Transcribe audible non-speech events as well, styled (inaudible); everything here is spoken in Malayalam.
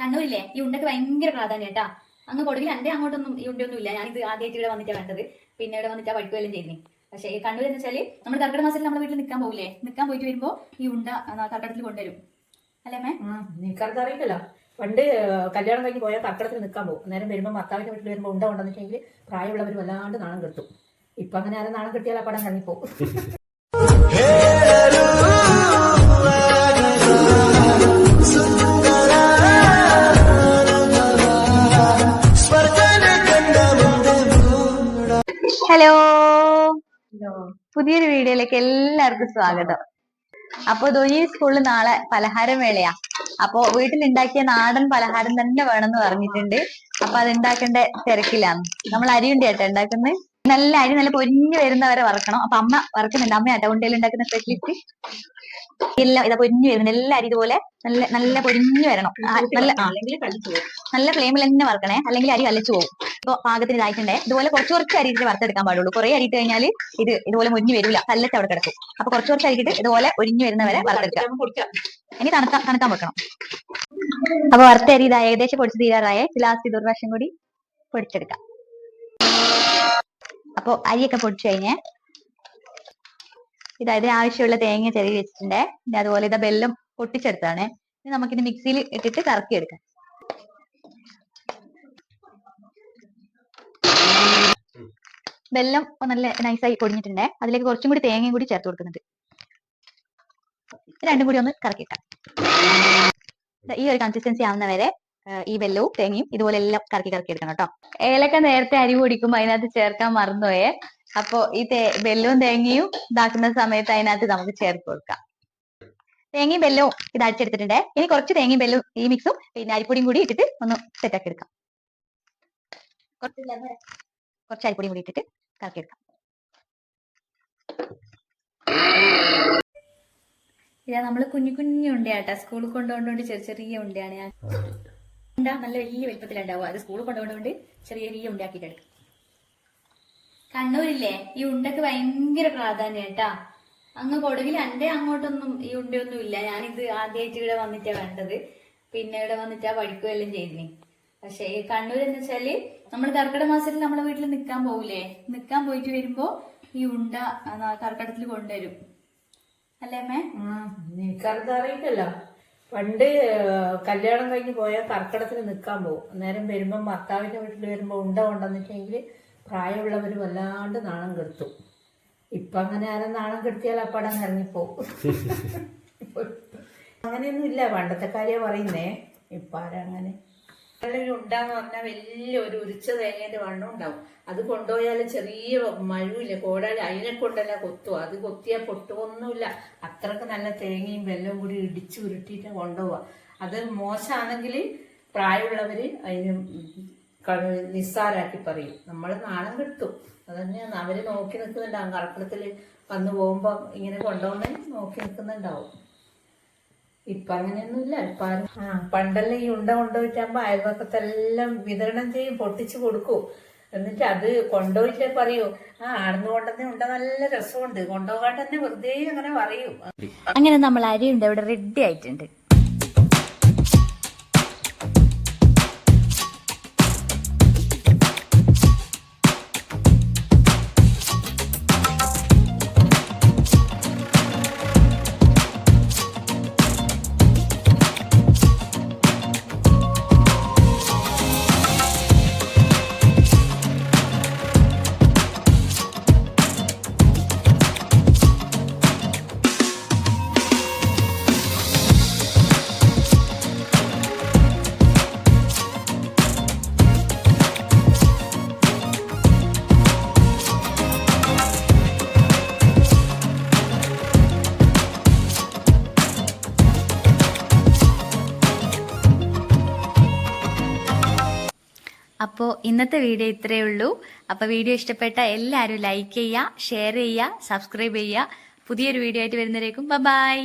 കണ്ണൂരില്ലേ? ഈ ഉണ്ടക്ക് ഭയങ്കര പ്രാധാന്യം കേട്ടാ. അങ്ങ് കൊടുക്കില്ല. എന്റെ അങ്ങോട്ടൊന്നും ഈ ഉണ്ടൊന്നും ഇല്ല ഞാനിത് ആദ്യമായിട്ട് ഇവിടെ വന്നിട്ടാണ് കണ്ടത്. പിന്നെ ഇവിടെ വന്നിട്ട് പഠിക്കുകയെല്ലാം ചെയ്തിന് പക്ഷേ ഈ കണ്ണൂർ എന്ന് വെച്ചാൽ നമ്മൾ കർക്കിടക മാസത്തിൽ നമ്മുടെ വീട്ടിൽ നിൽക്കാൻ പോകില്ലേ നിൽക്കാൻ പോയിട്ട് വരുമ്പോ ഈ ഉണ്ട കർക്കിടത്തിൽ കൊണ്ടുവരും. അല്ലേ മേ നിനക്കത് അറിയില്ലല്ലോ. പണ്ട് കല്യാണം കഴിഞ്ഞ് പോയാൽ കർക്കിടത്തിൽ നിൽക്കാൻ പോകും. നേരം വരുമ്പോൾ ഭർത്താവിന്റെ വീട്ടിൽ വരുമ്പോൾ ഉണ്ട കൊണ്ടെന്നിട്ടെങ്കിൽ പ്രായമുള്ളവർ വല്ലാണ്ട് നാണം കെട്ടും. ഇപ്പൊ അങ്ങനെ ആരും നാണം കെട്ടിയാൽ ആ പടം ഇറങ്ങിപ്പോകും ഹലോ. പുതിയൊരു വീഡിയോയിലേക്ക് എല്ലാവർക്കും സ്വാഗതം. അപ്പൊ ധോനി സ്കൂളിൽ നാളെ പലഹാരം വേളയാ. അപ്പൊ വീട്ടിലുണ്ടാക്കിയ നാടൻ പലഹാരം തന്നെ വേണമെന്ന് പറഞ്ഞിട്ടുണ്ട്. അപ്പൊ അത് ഉണ്ടാക്കേണ്ട തിരക്കിലാണ്. നമ്മൾ ചേട്ടാ ഉണ്ടാക്കുന്നത് നല്ല അരി നല്ല പൊരിഞ്ഞു വരുന്നവരെ വറക്കണം. അപ്പൊ അമ്മ വറക്കുന്നുണ്ട്. അമ്മയാട്ടോ ഉണ്ടയിൽ ഉണ്ടാക്കുന്ന സ്പെഷ്യലിസ്റ്റ് എല്ലാം ഇതാ പൊരിഞ്ഞു വരുന്നുണ്ട്. എല്ലാ അരി ഇതുപോലെ നല്ല നല്ല പൊരിഞ്ഞു വരണം. നല്ല നല്ല ഫ്ലെയിമിൽ തന്നെ വറക്കണേ. അല്ലെങ്കിൽ അരി കലച്ചു പോകും ഇപ്പൊ പാകത്തിന് ഇതായിട്ടുണ്ടേ. ഇതുപോലെ കുറച്ച് കുറച്ച് അരിയിട്ട് വറുത്തെടുക്കാൻ പാടുള്ളൂ. കുറെ അരിയിട്ട് കഴിഞ്ഞാൽ ഇത് ഇതുപോലെ മുരിഞ്ഞു വരില്ല കല്ലച്ച് അവിടെ കിടക്കും. അപ്പൊ കുറച്ച് കുറച്ച് അരിയിട്ട് ഇതുപോലെ ഒരിഞ്ഞു വരുന്നവരെ വറുത്തെടുക്കാം ഇനി തണുത്ത തണുക്കാൻ വെക്കണം. അപ്പൊ വറുത്ത അരി ഇതാ ഏകദേശം പൊടിച്ച് തീരാറായ. ലാസ്റ്റ് ഇതൊരു പ്രാവശ്യം കൂടി പൊടിച്ചെടുക്കാം. അപ്പൊ അരിയൊക്കെ പൊടിച്ചു കഴിഞ്ഞേ ഇതാ ഇതിന് ആവശ്യമുള്ള തേങ്ങ ചെറിയ വെച്ചിട്ടുണ്ട്. പിന്നെ അതുപോലെ ഇതാ ബെല്ലം പൊട്ടിച്ചെടുത്താണ് ഇനി നമുക്കിത് മിക്സിയിൽ ഇട്ടിട്ട് കറക്കി എടുക്കാം വെല്ലം നല്ല നൈസായി പൊടിഞ്ഞിട്ടുണ്ടേ. അതിലേക്ക് കുറച്ചും കൂടി തേങ്ങയും കൂടി ചേർത്ത് കൊടുക്കുന്നുണ്ട്. രണ്ടും കൂടി ഒന്ന് കറക്കിയിട്ടാം ഈ ഒരു കൺസിസ്റ്റൻസി ആവുന്നവരെ വരെ ഈ വെല്ലവും തേങ്ങയും ഇതുപോലെ എല്ലാം കറക്കി കറക്കി എടുക്കണം കേട്ടോ. ഏലക്ക നേരത്തെ അരി പൊടിക്കുമ്പോ അതിനകത്ത് ചേർക്കാൻ മറന്നുപോയേ. അപ്പൊ ഈ തേ വെല്ലവും തേങ്ങയും ഇതാക്കുന്ന സമയത്ത് അതിനകത്ത് നമുക്ക് ചേർത്ത് കൊടുക്കാം. തേങ്ങയും വെല്ലവും ഇത് അടിച്ചെടുത്തിട്ടുണ്ട് ഇനി കുറച്ച് തേങ്ങയും വെല്ലവും ഈ മിക്സും പിന്നെ അരിപ്പൊടിയും കൂടി ഇട്ടിട്ട് ഒന്ന് സെറ്റ് ആക്കി എടുക്കാം. കുറച്ച് കുറച്ച് അരിപ്പൊടിയും കൂടി ഇട്ടിട്ട് കറക്കി എടുക്കാം ഇതാ നമ്മൾ കുഞ്ഞു കുഞ്ഞു ഉണ്ടയാട്ടാ. സ്കൂളിൽ കൊണ്ടുപോകൊണ്ട് ചെറിയ ചെറിയ ഉണ്ടയാണ് ഞാൻ. ഉണ്ടാ നല്ല വലിയ വലിപ്പത്തിലുണ്ടാവും. അത് സ്കൂളിൽ കൊണ്ടുപോകൊണ്ട് ചെറിയ ചെറിയ ഉണ്ടാക്കിയിട്ട് എടുക്കും കണ്ണൂരില്ലേ? ഈ ഉണ്ടക്ക് ഭയങ്കര പ്രാധാന്യം കേട്ടാ അങ്ങ് കൊടുകിൽ എന്റെ അങ്ങോട്ടൊന്നും ഈ ഉണ്ടയൊന്നും ഇല്ല ഞാനിത് ആദ്യമായിട്ട് ഇവിടെ വന്നിട്ടാ കണ്ടത്. പിന്നെ ഇവിടെ വന്നിട്ടാ പഠിക്കുകയെല്ലാം ചെയ്തിന് പക്ഷേ ഈ കണ്ണൂർ എന്ന് വെച്ചാൽ നമ്മൾ കർക്കിടക മാസത്തിൽ നമ്മളെ വീട്ടിൽ നിൽക്കാൻ പോകൂലേ നിൽക്കാൻ പോയിട്ട് വരുമ്പോ ഈ ഉണ്ട കർക്കിടത്തിൽ കൊണ്ടുവരും. അല്ലേ അമ്മേ? നിനക്കത് അറിയില്ലല്ലോ പണ്ട് കല്യാണം കഴിഞ്ഞ് പോയാൽ കർക്കിടത്തിന് നിൽക്കാൻ പോകും അന്നേരം വരുമ്പോൾ ഭർത്താവിന്റെ വീട്ടിൽ വരുമ്പോൾ ഉണ്ട കൊണ്ടെന്നിട്ടെങ്കിൽ പ്രായമുള്ളവർ വല്ലാണ്ട് നാണം കെടുത്തും. ഇപ്പൊ അങ്ങനെ ആരും നാണം കെടുത്തിയാൽ അപ്പടം ഇറങ്ങിപ്പോകും ഇറങ്ങിപ്പോവും (laughs) അങ്ങനെയൊന്നും ഇല്ല പണ്ടത്തെ കാര്യം പറയുന്നേ. ഇപ്പൊ ആരാ അങ്ങനെ? നല്ലൊരു ഉണ്ടാന്ന് പറഞ്ഞാൽ വലിയ ഒരു ഉരിച്ച തേങ്ങേന്റെ വണ്ണം ഉണ്ടാവും. അത് കൊണ്ടുപോയാൽ ചെറിയ മഴുവില്ല കോടാലി അതിനെ കൊണ്ടല്ല കൊത്തുക. അത് കൊത്തിയാൽ പൊട്ടുമൊന്നുമില്ല അത്രയ്ക്ക് നല്ല തേങ്ങയും വെല്ലവും കൂടി ഇടിച്ച് ഉരുട്ടിയിട്ട് കൊണ്ടുപോവുക. അത് മോശമാണെങ്കിൽ പ്രായമുള്ളവര് അതിന് നിസ്സാരാക്കി പറയും. നമ്മൾ നാണം കിട്ടും. അതന്നെയാണ് അവർ നോക്കി നിൽക്കുന്നുണ്ടാവും കറക്കടത്തിൽ വന്നു പോകുമ്പോ ഇങ്ങനെ കൊണ്ടുപോകുന്നതിന് നോക്കി നിൽക്കുന്നുണ്ടാവും ഇപ്പൊ അങ്ങനെയൊന്നുമില്ല. ഇപ്പൊ പണ്ടെല്ലാം ഈ ഉണ്ട കൊണ്ടുപോയിട്ടാകുമ്പോ അയൽവക്കത്തെല്ലാം വിതരണം ചെയ്യും പൊട്ടിച്ചു കൊടുക്കും. എന്നിട്ട് അത് കൊണ്ടുപോയിട്ടേ പറയൂ. ആ ആടുന്ന് കൊണ്ടുവന്നേ ഉണ്ട നല്ല രസമുണ്ട്. കൊണ്ടുപോകാൻ തന്നെ വെറുതെ അങ്ങനെ പറയും. അങ്ങനെ നമ്മൾ അരിയുണ്ട് ഇവിടെ റെഡി ആയിട്ടുണ്ട്. അപ്പോൾ ഇന്നത്തെ വീഡിയോ ഇത്രയേ ഉള്ളൂ. അപ്പോൾ വീഡിയോ ഇഷ്ടപ്പെട്ട എല്ലാവരും ലൈക്ക് ചെയ്യുക ഷെയർ ചെയ്യുക സബ്സ്ക്രൈബ് ചെയ്യുക. പുതിയൊരു വീഡിയോ ആയിട്ട് വരുന്നവരേക്കും ബൈ